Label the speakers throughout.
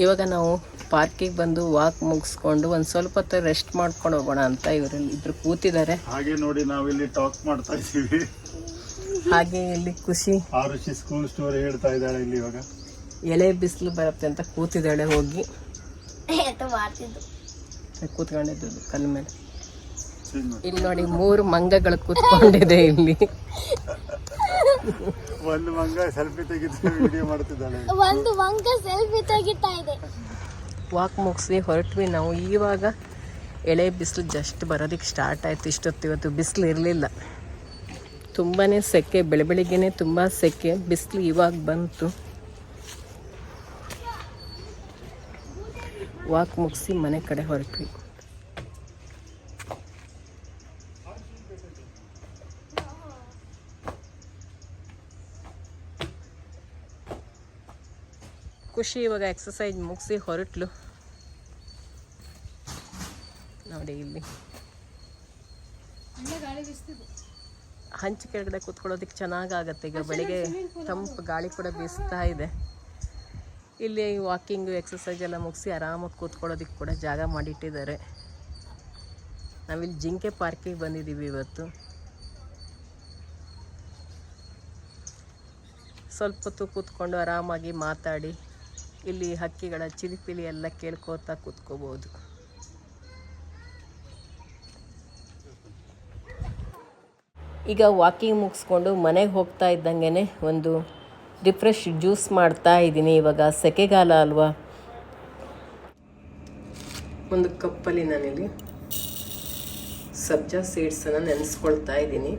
Speaker 1: ಇವಾಗ ನಾವು ಪಾರ್ಕಿಗೆ ಬಂದು ವಾಕ್ ಮುಗಿಸ್ಕೊಂಡು ಒಂದು ಸ್ವಲ್ಪ ಹೊತ್ತು ರೆಸ್ಟ್ ಮಾಡ್ಕೊಂಡು ಹೋಗೋಣ ಅಂತ ಇವರು ಇಬ್ರು ಕೂತಿದ್ದಾರೆ.
Speaker 2: ಹಾಗೆ ನೋಡಿ ನಾವಿಲ್ಲಿ ಟಾಕ್ ಮಾಡ್ತಾ ಇದ್ದೀವಿ.
Speaker 1: ಹಾಗೆ ಇಲ್ಲಿ ಖುಷಿ.
Speaker 2: ಆರುಷಿ ಸ್ಕೂಲ್ ಸ್ಟೋರಿ ಹೇಳ್ತಾ ಇದ್ದಾಳೆ ಇಲ್ಲಿ ಇವಾಗ.
Speaker 1: ಎಲೆ ಬಿಸಿಲು ಬರುತ್ತೆ ಅಂತ ಕೂತಿದ್ದಾಳೆ ಹೋಗಿ. ಕೂತ್ಕೊಂಡಿದ್ದು ಕಲ್ ಮೇಲೆ. ಇಲ್ಲಿ ನೋಡಿ ಮೂರು ಮಂಗಗಳು ಕೂತ್ಕೊಂಡಿದೆ ಇಲ್ಲಿ.
Speaker 2: ಒಂದು ಮಂಗ ಸೆಲ್ಫಿ ವಿಡಿಯೋ ಮಾಡ್ತಿದ್ದಾಳೆ
Speaker 3: ಒಂದು ಮಂಗ ಸೆಲ್ಫಿ ತೆಗಿತಾ ಇದೆ.
Speaker 1: ವಾಕ್ ಮುಗಿಸಿ ಹೊರಟ್ವಿ ನಾವು. ಇವಾಗ ಎಳೆ ಬಿಸಿಲು ಜಸ್ಟ್ ಬರೋದಕ್ಕೆ ಸ್ಟಾರ್ಟ್ ಆಯಿತು. ಇಷ್ಟೊತ್ತು ಇವತ್ತು ಬಿಸಿಲು ಇರಲಿಲ್ಲ. ತುಂಬಾ ಸೆಕೆ ಬೆಳೆ ಬೆಳಿಗ್ಗೆನೆ ತುಂಬ ಸೆಕೆ. ಬಿಸಿಲು ಇವಾಗ ಬಂತು. ವಾಕ್ ಮುಗಿಸಿ ಮನೆ ಕಡೆ ಹೊರಟ್ವಿ. ಖುಷಿ ಇವಾಗ ಎಕ್ಸಸೈಜ್ ಮುಗಿಸಿ ಹೊರಟ್ಲು. ನೋಡಿ ಇಲ್ಲಿ. ಹಂಚು ಕೆಳಗಡೆ ಕೂತ್ಕೊಳ್ಳೋದಕ್ಕೆ ಚೆನ್ನಾಗಾಗತ್ತೆ. ಈಗ ಬೆಳಿಗ್ಗೆ ತಂಪು ಗಾಳಿ ಕೂಡ ಬೀಸ್ತಾ ಇದೆ. ಇಲ್ಲಿ ವಾಕಿಂಗು ಎಕ್ಸಸೈಜ್ ಎಲ್ಲ ಮುಗಿಸಿ ಆರಾಮಾಗಿ ಕೂತ್ಕೊಳ್ಳೋದಕ್ಕೆ ಕೂಡ ಜಾಗ ಮಾಡಿಟ್ಟಿದ್ದಾರೆ. ನಾವಿಲ್ಲಿ ಜಿಂಕೆ ಪಾರ್ಕಿಗೆ ಬಂದಿದ್ದೀವಿ ಇವತ್ತು. ಸ್ವಲ್ಪ ಹೊತ್ತು ಕೂತ್ಕೊಂಡು ಆರಾಮಾಗಿ ಮಾತಾಡಿ. ಇಲ್ಲಿ ಹಕ್ಕಿಗಳ ಚಿಲಿಪಿಲಿ ಎಲ್ಲ ಕೇಳ್ಕೋತಾ ಕೂತ್ಕೋಬೋದು. ಈಗ ವಾಕಿಂಗ್ ಮುಗಿಸ್ಕೊಂಡು ಮನೆಗೆ ಹೋಗ್ತಾ ಇದ್ದಂಗೆ ಒಂದು ರಿಫ್ರೆಶ್ ಜ್ಯೂಸ್ ಮಾಡ್ತಾ ಇದ್ದೀನಿ ಇವಾಗ ಸೆಕೆಗಾಲ ಅಲ್ವಾ? ಒಂದು ಕಪ್ಪಲ್ಲಿ ನಾನಿಲ್ಲಿ ಸಬ್ಜಾ ಸೀಡ್ಸನ್ನು ನೆನೆಸ್ಕೊಳ್ತಾ ಇದ್ದೀನಿ.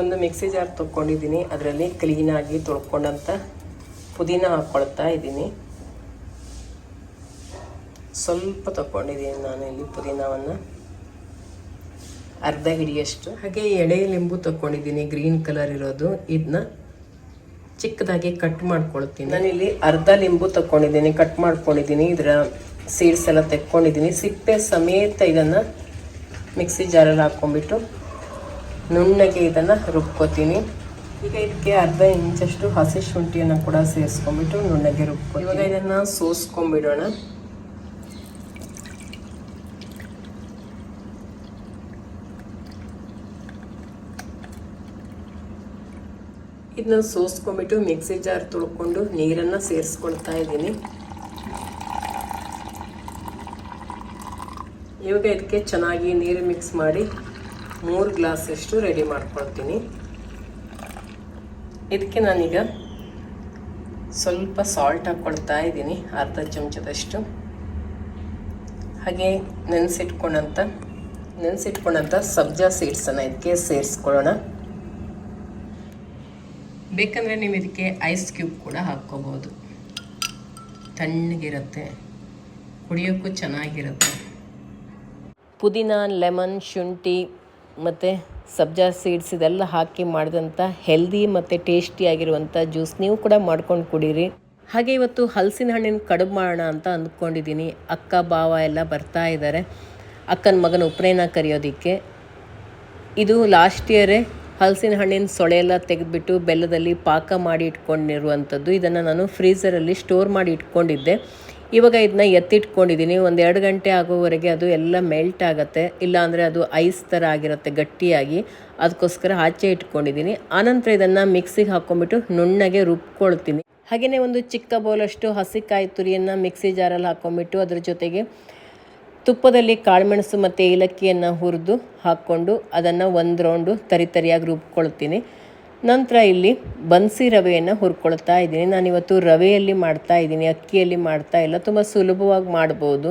Speaker 1: ಒಂದು ಮಿಕ್ಸಿ ಜಾರ್ ತೊಗೊಂಡಿದ್ದೀನಿ ಅದರಲ್ಲಿ ಕ್ಲೀನಾಗಿ ತೊಳ್ಕೊಂಡಂಥ ಪುದೀನ ಹಾಕ್ಕೊಳ್ತಾ ಇದ್ದೀನಿ. ಸ್ವಲ್ಪ ತಗೊಂಡಿದ್ದೀನಿ ನಾನು ಇಲ್ಲಿ ಪುದೀನವನ್ನು. ಅರ್ಧ ಹಿಡಿಯಷ್ಟು. ಹಾಗೆ ಎಳೆ ಲಿಂಬು ತಗೊಂಡಿದ್ದೀನಿ ಗ್ರೀನ್ ಕಲರ್ ಇರೋದು. ಇದನ್ನ ಚಿಕ್ಕದಾಗಿ ಕಟ್ ಮಾಡ್ಕೊಳ್ತೀನಿ. ನಾನಿಲ್ಲಿ ಅರ್ಧ ಲಿಂಬು ತಗೊಂಡಿದ್ದೀನಿ ಕಟ್ ಮಾಡ್ಕೊಂಡಿದ್ದೀನಿ. ಇದರ ಸೀಡ್ಸ್ ಎಲ್ಲ ತೆಕ್ಕೊಂಡಿದ್ದೀನಿ. ಸಿಪ್ಪೆ ಸಮೇತ ಇದನ್ನು ಮಿಕ್ಸಿ ಜಾರಲ್ಲಿ ಹಾಕ್ಕೊಂಡ್ಬಿಟ್ಟು ನುಣ್ಣಗೆ ಇದನ್ನು ರುಬ್ಕೋತೀನಿ. ಈಗ ಇದಕ್ಕೆ ಅರ್ಧ ಇಂಚಷ್ಟು ಹಸಿ ಶುಂಠಿಯನ್ನು ಕೂಡ ಸೇರಿಸ್ಕೊಂಡ್ಬಿಟ್ಟು ನುಣ್ಣಗೆ ರುಬ್ಕೊ ಇವಾಗ ಇದನ್ನು ಸೋಸ್ಕೊಂಡ್ಬಿಡೋಣ. ಇದನ್ನ ಸೋಸ್ಕೊಂಡ್ಬಿಟ್ಟು ಮಿಕ್ಸಿ ಜಾರ್ ತೊಳ್ಕೊಂಡು ನೀರನ್ನು ಸೇರಿಸ್ಕೊಳ್ತಾ ಇದ್ದೀನಿ. ಇವಾಗ ಇದಕ್ಕೆ ಚೆನ್ನಾಗಿ ನೀರು ಮಿಕ್ಸ್ ಮಾಡಿ ಮೂರು ಗ್ಲಾಸಷ್ಟು ರೆಡಿ ಮಾಡ್ಕೊಳ್ತೀನಿ. ಇದಕ್ಕೆ ನಾನೀಗ ಸ್ವಲ್ಪ ಸಾಲ್ಟ್ ಹಾಕ್ಕೊಳ್ತಾ ಇದ್ದೀನಿ, ಅರ್ಧ ಚಮಚದಷ್ಟು. ಹಾಗೆ ನೆನೆಸಿಟ್ಕೊಂಡಂಥ ನೆನೆಸಿಟ್ಕೊಂಡಂಥ ಸಬ್ಜಾ ಸೀಡ್ಸನ್ನು ಇದಕ್ಕೆ ಸೇರಿಸ್ಕೊಳ್ಳೋಣ. ಬೇಕಂದರೆ ನೀವು ಇದಕ್ಕೆ ಐಸ್ ಕ್ಯೂಬ್ ಕೂಡ ಹಾಕ್ಕೋಬೋದು. ತಣ್ಣಗಿರುತ್ತೆ. ಕುಡಿಯೋಕ್ಕೂ ಚೆನ್ನಾಗಿರುತ್ತೆ. ಪುದೀನ, ಲೆಮನ್, ಶುಂಠಿ ಮತ್ತು ಸಬ್ಜಾ ಸೀಡ್ಸ್ ಇದೆಲ್ಲ ಹಾಕಿ ಮಾಡಿದಂಥ ಹೆಲ್ದಿ ಮತ್ತು ಟೇಸ್ಟಿಯಾಗಿರುವಂಥ ಜ್ಯೂಸ್ ನೀವು ಕೂಡ ಮಾಡ್ಕೊಂಡು ಕುಡೀರಿ. ಹಾಗೆ ಇವತ್ತು ಹಲಸಿನ ಹಣ್ಣಿನ ಕಡುಬು ಮಾಡೋಣ ಅಂತ ಅಂದ್ಕೊಂಡಿದ್ದೀನಿ. ಅಕ್ಕ, ಭಾವ ಎಲ್ಲ ಬರ್ತಾ ಇದ್ದಾರೆ. ಅಕ್ಕನ ಮಗನ ಉಪ್ರೇನ ಕರೆಯೋದಕ್ಕೆ. ಇದು ಲಾಸ್ಟ್ ಇಯರೇ ಹಲಸಿನ ಹಣ್ಣಿನ ಸೊಳೆ ಎಲ್ಲ ತೆಗೆದುಬಿಟ್ಟು ಬೆಲ್ಲದಲ್ಲಿ ಪಾಕ ಮಾಡಿ ಇಟ್ಕೊಂಡಿರುವಂಥದ್ದು. ಇದನ್ನು ನಾನು ಫ್ರೀಸರಲ್ಲಿ ಸ್ಟೋರ್ ಮಾಡಿ ಇಟ್ಕೊಂಡಿದ್ದೆ. ಇವಾಗ ಇದನ್ನ ಎತ್ತಿಟ್ಕೊಂಡಿದ್ದೀನಿ. ಒಂದು ಎರಡು ಗಂಟೆ ಆಗೋವರೆಗೆ ಅದು ಎಲ್ಲ ಮೆಲ್ಟ್ ಆಗುತ್ತೆ. ಇಲ್ಲಾಂದರೆ ಅದು ಐಸ್ ಥರ ಆಗಿರುತ್ತೆ, ಗಟ್ಟಿಯಾಗಿ. ಅದಕ್ಕೋಸ್ಕರ ಆಚೆ ಇಟ್ಕೊಂಡಿದ್ದೀನಿ. ಆನಂತರ ಇದನ್ನು ಮಿಕ್ಸಿಗೆ ಹಾಕ್ಕೊಂಬಿಟ್ಟು ನುಣ್ಣಗೆ ರುಬ್ಕೊಳ್ತೀನಿ. ಹಾಗೆಯೇ ಒಂದು ಚಿಕ್ಕ ಬೌಲಷ್ಟು ಹಸಿಕಾಯಿ ತುರಿಯನ್ನು ಮಿಕ್ಸಿ ಜಾರಲ್ಲಿ ಹಾಕ್ಕೊಂಬಿಟ್ಟು ಅದರ ಜೊತೆಗೆ ತುಪ್ಪದಲ್ಲಿ ಕಾಳುಮೆಣಸು ಮತ್ತು ಏಲಕ್ಕಿಯನ್ನು ಹುರಿದು ಹಾಕ್ಕೊಂಡು ಅದನ್ನು ಒಂದು ರೌಂಡು ತರಿತರಿಯಾಗಿ ರುಬ್ಕೊಳ್ತೀನಿ. ನಂತರ ಇಲ್ಲಿ ಬನ್ಸಿ ರವೆಯನ್ನು ಹುರ್ಕೊಳ್ತಾ ಇದ್ದೀನಿ. ನಾನಿವತ್ತು ರವೆಯಲ್ಲಿ ಮಾಡ್ತಾ ಇದ್ದೀನಿ, ಅಕ್ಕಿಯಲ್ಲಿ ಮಾಡ್ತಾ ಇಲ್ಲ. ತುಂಬ ಸುಲಭವಾಗಿ ಮಾಡ್ಬೋದು,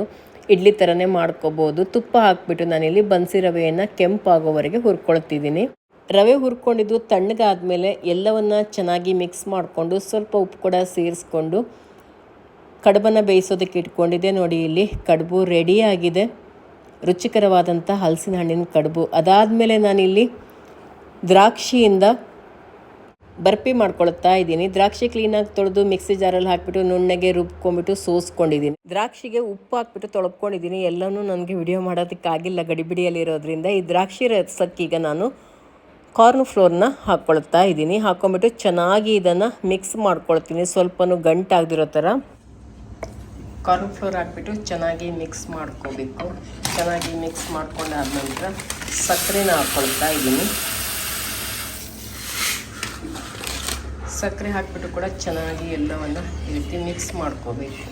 Speaker 1: ಇಡ್ಲಿ ಥರನೇ ಮಾಡ್ಕೋಬೋದು. ತುಪ್ಪ ಹಾಕ್ಬಿಟ್ಟು ನಾನಿಲ್ಲಿ ಬನ್ಸಿ ರವೆಯನ್ನು ಕೆಂಪಾಗೋವರೆಗೆ ಹುರ್ಕೊಳ್ತಿದ್ದೀನಿ. ರವೆ ಹುರ್ಕೊಂಡಿದ್ದು ತಣ್ಣಗಾದ ಮೇಲೆ ಎಲ್ಲವನ್ನು ಚೆನ್ನಾಗಿ ಮಿಕ್ಸ್ ಮಾಡಿಕೊಂಡು ಸ್ವಲ್ಪ ಉಪ್ಪು ಕೂಡ ಸೇರಿಸ್ಕೊಂಡು ಕಡುಬನ್ನು ಬೇಯಿಸೋದಕ್ಕೆ ಇಟ್ಕೊಂಡಿದ್ದೆ. ನೋಡಿ, ಇಲ್ಲಿ ಕಡುಬು ರೆಡಿಯಾಗಿದೆ ರುಚಿಕರವಾದಂಥ ಹಲಸಿನ ಹಣ್ಣಿನ ಕಡುಬು. ಅದಾದಮೇಲೆ ನಾನಿಲ್ಲಿ ದ್ರಾಕ್ಷಿಯಿಂದ ಬರ್ಫಿ ಮಾಡ್ಕೊಳ್ತಾ ಇದ್ದೀನಿ. ದ್ರಾಕ್ಷಿ ಕ್ಲೀನಾಗಿ ತೊಳೆದು ಮಿಕ್ಸಿ ಜಾರಲ್ಲಿ ಹಾಕಿಬಿಟ್ಟು ನುಣ್ಣಗೆ ರುಬ್ಕೊಂಡ್ಬಿಟ್ಟು ಸೋಸ್ಕೊಂಡಿದ್ದೀನಿ. ದ್ರಾಕ್ಷಿಗೆ ಉಪ್ಪು ಹಾಕ್ಬಿಟ್ಟು ತೊಳ್ಕೊಂಡಿದ್ದೀನಿ. ಎಲ್ಲನೂ ನನಗೆ ವಿಡಿಯೋ ಮಾಡೋದಕ್ಕಾಗಿಲ್ಲ ಗಡಿಬಿಡಿಯಲ್ಲಿರೋದ್ರಿಂದ. ಈ ದ್ರಾಕ್ಷಿ ರಸಕ್ಕೀಗ ನಾನು ಕಾರ್ನ್ ಫ್ಲೋರ್ನ ಹಾಕ್ಕೊಳ್ತಾ ಇದ್ದೀನಿ. ಹಾಕ್ಕೊಂಬಿಟ್ಟು ಚೆನ್ನಾಗಿ ಇದನ್ನು ಮಿಕ್ಸ್ ಮಾಡ್ಕೊಳ್ತೀನಿ. ಸ್ವಲ್ಪನೂ ಗಂಟಾಗದಿರೋ ಥರ. ಕಾರ್ನ್ ಫ್ಲೋರ್ ಹಾಕ್ಬಿಟ್ಟು ಚೆನ್ನಾಗಿ ಮಿಕ್ಸ್ ಮಾಡ್ಕೋಬೇಕು. ಚೆನ್ನಾಗಿ ಮಿಕ್ಸ್ ಮಾಡ್ಕೊಂಡಾದ ನಂತರ ಸಕ್ಕರೆನ ಹಾಕ್ಕೊಳ್ತಾ ಇದ್ದೀನಿ ಸಕ್ಕರೆ ಹಾಕ್ಬಿಟ್ಟು ಕೂಡ ಚೆನ್ನಾಗಿ ಎಲ್ಲವನ್ನು ಈ ರೀತಿ ಮಿಕ್ಸ್ ಮಾಡ್ಕೋಬೇಕು.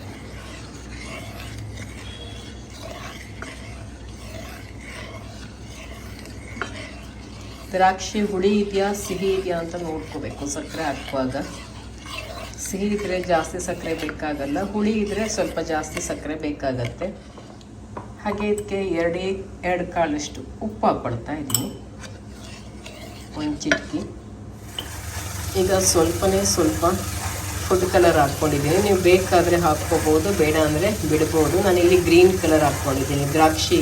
Speaker 1: ದ್ರಾಕ್ಷಿ ಹುಳಿ ಇದೆಯಾ, ಸಿಹಿ ಇದೆಯಾ ಅಂತ ನೋಡ್ಕೋಬೇಕು ಸಕ್ಕರೆ ಹಾಕುವಾಗ. ಸಿಹಿ ಇದ್ದರೆ ಜಾಸ್ತಿ ಸಕ್ಕರೆ ಬೇಕಾಗಲ್ಲ, ಹುಳಿ ಇದ್ದರೆ ಸ್ವಲ್ಪ ಜಾಸ್ತಿ ಸಕ್ಕರೆ ಬೇಕಾಗತ್ತೆ. ಹಾಗೆ ಇದಕ್ಕೆ ಎರಡೇ, ಎರಡು ಕಾಳಷ್ಟು ಉಪ್ಪು ಹಾಕ್ಕೊಳ್ತಾ ಇದ್ದೀನಿ. ಒಂದು ಚಿಟಕಿ. ಈಗ ಸ್ವಲ್ಪನೇ ಸ್ವಲ್ಪ ಫುಡ್ ಕಲರ್ ಹಾಕ್ಕೊಂಡಿದ್ದೀನಿ. ನೀವು ಬೇಕಾದರೆ ಹಾಕ್ಕೋಬೋದು, ಬೇಡ ಅಂದರೆ ಬಿಡ್ಬೋದು. ನಾನಿಲ್ಲಿ ಗ್ರೀನ್ ಕಲರ್ ಹಾಕ್ಕೊಂಡಿದ್ದೀನಿ. ದ್ರಾಕ್ಷಿ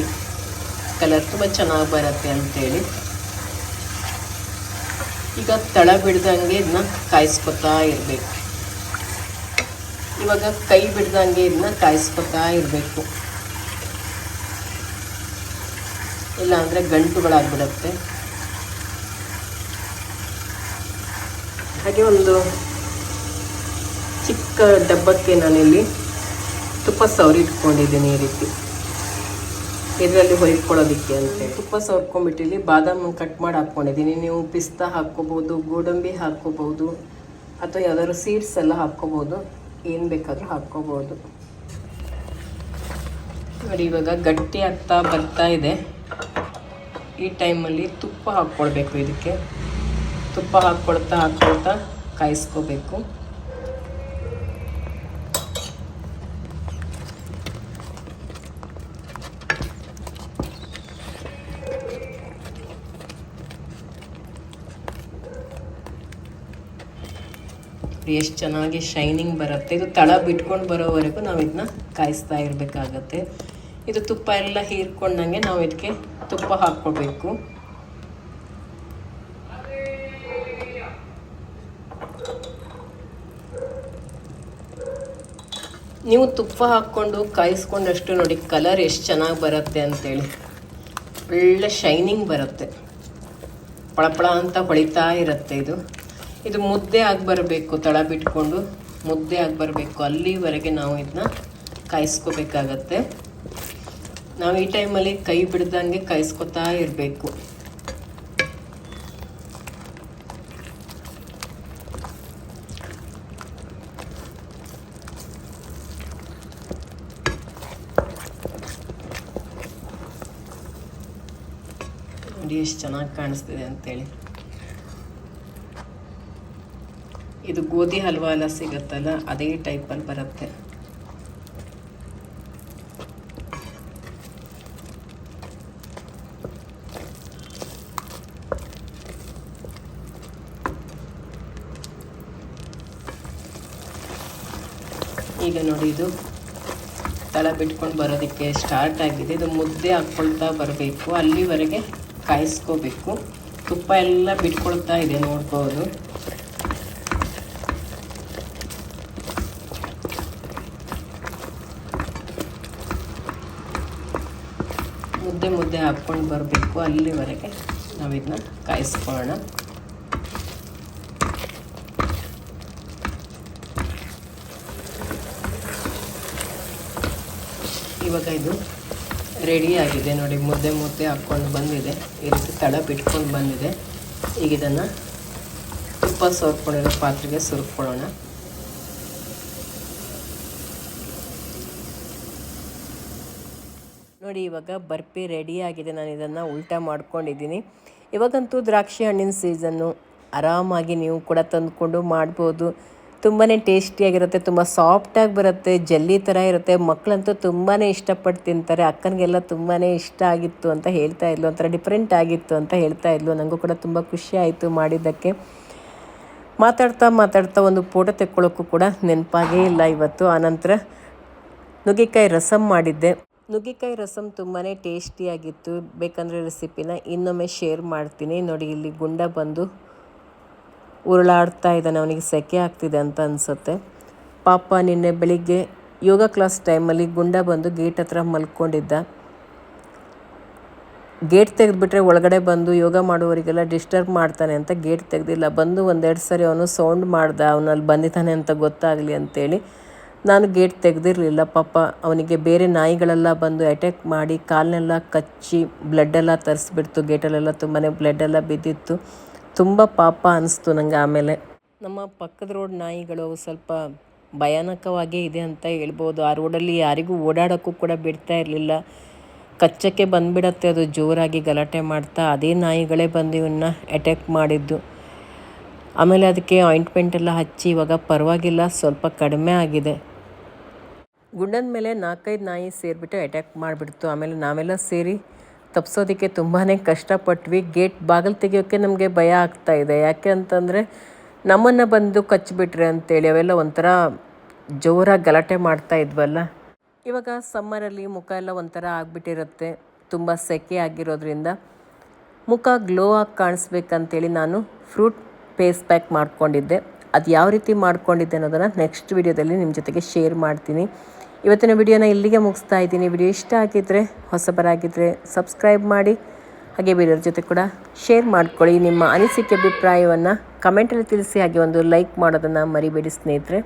Speaker 1: ಕಲರ್ ತುಂಬ ಚೆನ್ನಾಗಿ ಬರುತ್ತೆ ಅಂತೇಳಿ. ಈಗ ತಳ ಬಿಡ್ದಂಗೆ ಇದನ್ನ ಕಾಯಿಸ್ಕೊತಾ ಇರಬೇಕು. ಇವಾಗ ಕೈ ಬಿಡ್ದಂಗೆ ಇದನ್ನ ಕಾಯಿಸ್ಕೊತಾ ಇರಬೇಕು. ಇಲ್ಲಾಂದರೆ ಗಂಟುಗಳಾಗ್ಬಿಡತ್ತೆ. ಹಾಗೆ ಒಂದು ಚಿಕ್ಕ ಡಬ್ಬಕ್ಕೆ ನಾನಿಲ್ಲಿ ತುಪ್ಪ ಸವರಿಟ್ಕೊಂಡಿದ್ದೀನಿ ಈ ರೀತಿ. ಇದರಲ್ಲಿ ಹೊಯ್ಕೊಳ್ಳೋದಕ್ಕೆ ಅಂತ. ತುಪ್ಪ ಸವರ್ಕೊಂಡ್ಬಿಟ್ಟಿಲ್ಲಿ ಬಾದಾಮ್ ಕಟ್ ಮಾಡಿ ಹಾಕ್ಕೊಂಡಿದ್ದೀನಿ. ನೀವು ಪಿಸ್ತಾ ಹಾಕ್ಕೋಬೋದು, ಗೋಡಂಬಿ ಹಾಕ್ಕೋಬೋದು, ಅಥವಾ ಯಾವ್ದಾದ್ರು ಸೀಡ್ಸ್ ಎಲ್ಲ ಹಾಕ್ಕೋಬೋದು. ಏನು ಬೇಕಾದರೂ ಹಾಕ್ಕೋಬೋದು. ನೋಡಿ, ಇವಾಗ ಗಟ್ಟಿ ಆಗ್ತಾ ಬರ್ತಾ ಇದೆ. ಈ ಟೈಮಲ್ಲಿ ತುಪ್ಪ ಹಾಕ್ಕೊಳ್ಬೇಕು ಇದಕ್ಕೆ. ತುಪ್ಪ ಹಾಕ್ಕೊಳ್ತಾ ಹಾಕ್ಕೊಳ್ತಾ ಕಾಯಿಸ್ಕೋಬೇಕು. ಎಷ್ಟು ಚೆನ್ನಾಗಿ ಶೈನಿಂಗ್ ಬರುತ್ತೆ. ಇದು ತಳ ಬಿಟ್ಕೊಂಡು ಬರೋವರೆಗೂ ನಾವು ಇದನ್ನ ಕಾಯಿಸ್ತಾ ಇರಬೇಕಾಗತ್ತೆ. ಇದು ತುಪ್ಪ ಎಲ್ಲ ಹೀರ್ಕೊಂಡಂಗೆ ನಾವು ಇದಕ್ಕೆ ತುಪ್ಪ ಹಾಕ್ಕೊಳ್ಬೇಕು ನೀವು ತುಪ್ಪ ಹಾಕ್ಕೊಂಡು ಕಾಯಿಸ್ಕೊಂಡಷ್ಟು ನೋಡಿ ಕಲರ್ ಎಷ್ಟು ಚೆನ್ನಾಗಿ ಬರುತ್ತೆ ಅಂತೇಳಿ. ಒಳ್ಳೆ ಶೈನಿಂಗ್ ಬರುತ್ತೆ. ಪಳಪಳ ಅಂತ ಹೊಳಿತಾ ಇರುತ್ತೆ ಇದು. ಇದು ಮುದ್ದೆ ಆಗಿ ಬರಬೇಕು, ತಳ ಬಿಟ್ಕೊಂಡು ಮುದ್ದೆ ಆಗಿ ಬರಬೇಕು. ಅಲ್ಲಿವರೆಗೆ ನಾವು ಇದನ್ನ ಕಾಯಿಸ್ಕೋಬೇಕಾಗತ್ತೆ. ನಾವು ಈ ಟೈಮಲ್ಲಿ ಕೈ ಬಿಡ್ದಂಗೆ ಕಾಯಿಸ್ಕೊತಾ ಇರಬೇಕು. ಎಷ್ಟು ಚೆನ್ನಾಗಿ ಕಾಣಿಸ್ತಿದೆ ಅಂತೇಳಿ. ಇದು ಗೋಧಿ ಹಲ್ವಾ ಎಲ್ಲ ಸಿಗುತ್ತಲ್ಲ, ಅದೇ ಟೈಪಲ್ಲಿ ಬರುತ್ತೆ. ಈಗ ನೋಡಿ ಇದು ತಳ ಬಿಟ್ಕೊಂಡು ಬರೋದಕ್ಕೆ ಸ್ಟಾರ್ಟ್ ಆಗಿದೆ. ಇದು ಮುದ್ದೆ ಹಾಕ್ಕೊಳ್ತಾ ಬರಬೇಕು. ಅಲ್ಲಿವರೆಗೆ ಕಾಯಿಸ್ಕೋಬೇಕು. ತುಪ್ಪ ಎಲ್ಲ ಬಿಟ್ಕೊಳ್ತಾ ಇದೆ ನೋಡ್ಬೋದು ಮುದ್ದೆ ಮುದ್ದೆ ಹಾಕ್ಕೊಂಡು ಬರಬೇಕು ಅಲ್ಲಿವರೆಗೆ. ನಾವು ಇದನ್ನ ಕಾಯಿಸ್ಕೊಳ್ಳೋಣ. ಇವಾಗ ಇದು ರೆಡಿ ಆಗಿದೆ. ನೋಡಿ, ಮುದ್ದೆ ಮುದ್ದೆ ಹಾಕ್ಕೊಂಡು ಬಂದಿದೆ. ಈ ರೀತಿ ತಳ ಬಿಟ್ಕೊಂಡು ಬಂದಿದೆ. ಈಗ ಇದನ್ನು ತುಪ್ಪ ಸೋರ್ಕೊಂಡಿರೋ ಪಾತ್ರೆಗೆ ಸುರ್ಕೊಳ್ಳೋಣ ನೋಡಿ ಇವಾಗ ಬರ್ಪಿ ರೆಡಿ ಆಗಿದೆ. ನಾನು ಇದನ್ನು ಉಲ್ಟಾ ಮಾಡ್ಕೊಂಡಿದ್ದೀನಿ. ಇವಾಗಂತೂ ದ್ರಾಕ್ಷಿ ಹಣ್ಣಿನ ಸೀಸನ್ನು ಆರಾಮಾಗಿ ನೀವು ಕೂಡ ತಂದುಕೊಂಡು ಮಾಡ್ಬೋದು. ತುಂಬಾ ಟೇಸ್ಟಿಯಾಗಿರುತ್ತೆ ತುಂಬ ಸಾಫ್ಟಾಗಿ ಬರುತ್ತೆ ಜಲ್ಲಿ ಥರ ಇರುತ್ತೆ. ಮಕ್ಕಳಂತೂ ತುಂಬಾ ಇಷ್ಟಪಟ್ಟು ತಿಂತಾರೆ. ಅಕ್ಕನಿಗೆಲ್ಲ ತುಂಬಾ ಇಷ್ಟ ಆಗಿತ್ತು ಅಂತ ಹೇಳ್ತಾ ಇದ್ಲು. ಒಂಥರ ಡಿಫ್ರೆಂಟ್ ಆಗಿತ್ತು ಅಂತ ಹೇಳ್ತಾ ಇದ್ಲು. ನನಗೂ ಕೂಡ ತುಂಬ ಖುಷಿ ಆಯಿತು ಮಾಡಿದ್ದಕ್ಕೆ. ಮಾತಾಡ್ತಾ ಮಾತಾಡ್ತಾ ಒಂದು ಫೋಟೋ ತೆಕ್ಕೊಳ್ಳೋಕ್ಕೂ ಕೂಡ ನೆನಪಾಗೇ ಇಲ್ಲ ಇವತ್ತು. ಆನಂತರ ನುಗ್ಗೆಕಾಯಿ ರಸಮ್ ಮಾಡಿದ್ದೆ. ನುಗ್ಗೆಕಾಯಿ ರಸಮ್ ತುಂಬಾ ಟೇಸ್ಟಿಯಾಗಿತ್ತು. ಬೇಕಂದರೆ ರೆಸಿಪಿನ ಇನ್ನೊಮ್ಮೆ ಶೇರ್ ಮಾಡ್ತೀನಿ. ನೋಡಿ, ಇಲ್ಲಿ ಗುಂಡ ಬಂದು ಉರುಳಾಡ್ತಾ ಇದ್ದಾನೆ. ಅವನಿಗೆ ಸೆಕೆ ಆಗ್ತಿದೆ ಅಂತ ಅನಿಸುತ್ತೆ. ಪಾಪ ನಿನ್ನೆ ಬೆಳಿಗ್ಗೆ ಯೋಗ ಕ್ಲಾಸ್ ಟೈಮಲ್ಲಿ ಗುಂಡ ಬಂದು ಗೇಟ್ ಹತ್ರ ಮಲ್ಕೊಂಡಿದ್ದ. ಗೇಟ್ ತೆಗೆದುಬಿಟ್ರೆ ಒಳಗಡೆ ಬಂದು ಯೋಗ ಮಾಡುವವರಿಗೆಲ್ಲ ಡಿಸ್ಟರ್ಬ್ ಮಾಡ್ತಾನೆ ಅಂತ ಗೇಟ್ ತೆಗೆದಿಲ್ಲ. ಬಂದು ಒಂದೆರಡು ಸರಿ ಅವನು ಸೌಂಡ್ ಮಾಡ್ದ. ಅವನಲ್ಲಿ ಬಂದಿದ್ದಾನೆ ಅಂತ ಗೊತ್ತಾಗಲಿ ಅಂತೇಳಿ ನಾನು ಗೇಟ್ ತೆಗೆದಿರಲಿಲ್ಲ, ಪಾಪ. ಅವನಿಗೆ ಬೇರೆ ನಾಯಿಗಳೆಲ್ಲ ಬಂದು ಅಟ್ಯಾಕ್ ಮಾಡಿ ಕಾಲನ್ನೆಲ್ಲ ಕಚ್ಚಿ ಬ್ಲಡ್ಡೆಲ್ಲ ತರಿಸ್ಬಿಡ್ತು. ಗೇಟಲ್ಲೆಲ್ಲ ತುಂಬಾ ಬ್ಲಡ್ಡೆಲ್ಲ ಬಿದ್ದಿತ್ತು. ತುಂಬ ಪಾಪ ಅನ್ನಿಸ್ತು ನನಗೆ ಆಮೇಲೆ. ನಮ್ಮ ಪಕ್ಕದ ರೋಡ್ ನಾಯಿಗಳು ಸ್ವಲ್ಪ ಭಯಾನಕವಾಗೇ ಇದೆ ಅಂತ ಹೇಳ್ಬೋದು. ಆ ರೋಡಲ್ಲಿ ಯಾರಿಗೂ ಓಡಾಡೋಕ್ಕೂ ಕೂಡ ಬಿಡ್ತಾ ಇರಲಿಲ್ಲ. ಕಚ್ಚಕ್ಕೆ ಬಂದುಬಿಡತ್ತೆ ಅದು ಜೋರಾಗಿ ಗಲಾಟೆ ಮಾಡ್ತಾ, ಅದೇ ನಾಯಿಗಳೇ ಬಂದು ಇವನ್ನ ಅಟ್ಯಾಕ್ ಮಾಡಿದ್ದು. ಆಮೇಲೆ ಅದಕ್ಕೆ ಆಯಿಂಟ್ಮೆಂಟ್ ಎಲ್ಲ ಹಚ್ಚಿ, ಇವಾಗ ಪರವಾಗಿಲ್ಲ, ಸ್ವಲ್ಪ ಕಡಿಮೆ ಆಗಿದೆ. ಗುಂಡದ ಮೇಲೆ ನಾಲ್ಕೈದು ನಾಯಿ ಸೇರಿಬಿಟ್ಟು ಅಟ್ಯಾಕ್ ಮಾಡಿಬಿಡ್ತು. ಆಮೇಲೆ ನಾವೆಲ್ಲ ಸೇರಿ ತಪ್ಪಿಸೋದಕ್ಕೆ ತುಂಬಾ ಕಷ್ಟಪಟ್ವಿ. ಗೇಟ್ ಬಾಗಿಲು ತೆಗಿಯೋಕ್ಕೆ ನಮಗೆ ಭಯ ಆಗ್ತಾ ಇದೆ. ಯಾಕೆ ಅಂತಂದರೆ ನಮ್ಮನ್ನು ಬಂದು ಕಚ್ಚಿಬಿಟ್ರೆ ಅಂತೇಳಿ ಅವೆಲ್ಲ ಒಂಥರ ಜೋರಾಗಿ ಗಲಾಟೆ ಮಾಡ್ತಾ ಇದ್ವಲ್ಲ. ಇವಾಗ ಸಮ್ಮರಲ್ಲಿ ಮುಖ ಎಲ್ಲ ಒಂಥರ ಆಗಿಬಿಟ್ಟಿರುತ್ತೆ. ತುಂಬ ಸೆಕೆ ಆಗಿರೋದ್ರಿಂದ ಮುಖ ಗ್ಲೋ ಆಗಿ ಕಾಣಿಸ್ಬೇಕಂತೇಳಿ ನಾನು ಫ್ರೂಟ್ ಫೇಸ್ ಪ್ಯಾಕ್ ಮಾಡ್ಕೊಂಡಿದ್ದೆ. ಅದು ಯಾವ ರೀತಿ ಮಾಡ್ಕೊಂಡಿದ್ದೆ ಅನ್ನೋದನ್ನು ನೆಕ್ಸ್ಟ್ ವಿಡಿಯೋದಲ್ಲಿ ನಿಮ್ಮ ಜೊತೆಗೆ ಶೇರ್ ಮಾಡ್ತೀನಿ. ಇವತ್ತಿನ ವಿಡಿಯೋನ ಇಲ್ಲಿಗೆ ಮುಗಿಸ್ತಾ ಇದ್ದೀನಿ. ವಿಡಿಯೋ ಇಷ್ಟ ಆಗಿದ್ದರೆ ಹೊಸಬರಾಗಿದ್ದರೆ ಸಬ್ಸ್ಕ್ರೈಬ್ ಮಾಡಿ. ಹಾಗೆ ಬೇರೆಯವ್ರ ಜೊತೆ ಕೂಡ ಶೇರ್ ಮಾಡ್ಕೊಳ್ಳಿ. ನಿಮ್ಮ ಅನಿಸಿಕೆ, ಅಭಿಪ್ರಾಯವನ್ನು ಕಮೆಂಟಲ್ಲಿ ತಿಳಿಸಿ. ಹಾಗೆ ಒಂದು ಲೈಕ್ ಮಾಡೋದನ್ನು ಮರಿಬೇಡಿ ಸ್ನೇಹಿತರೆ.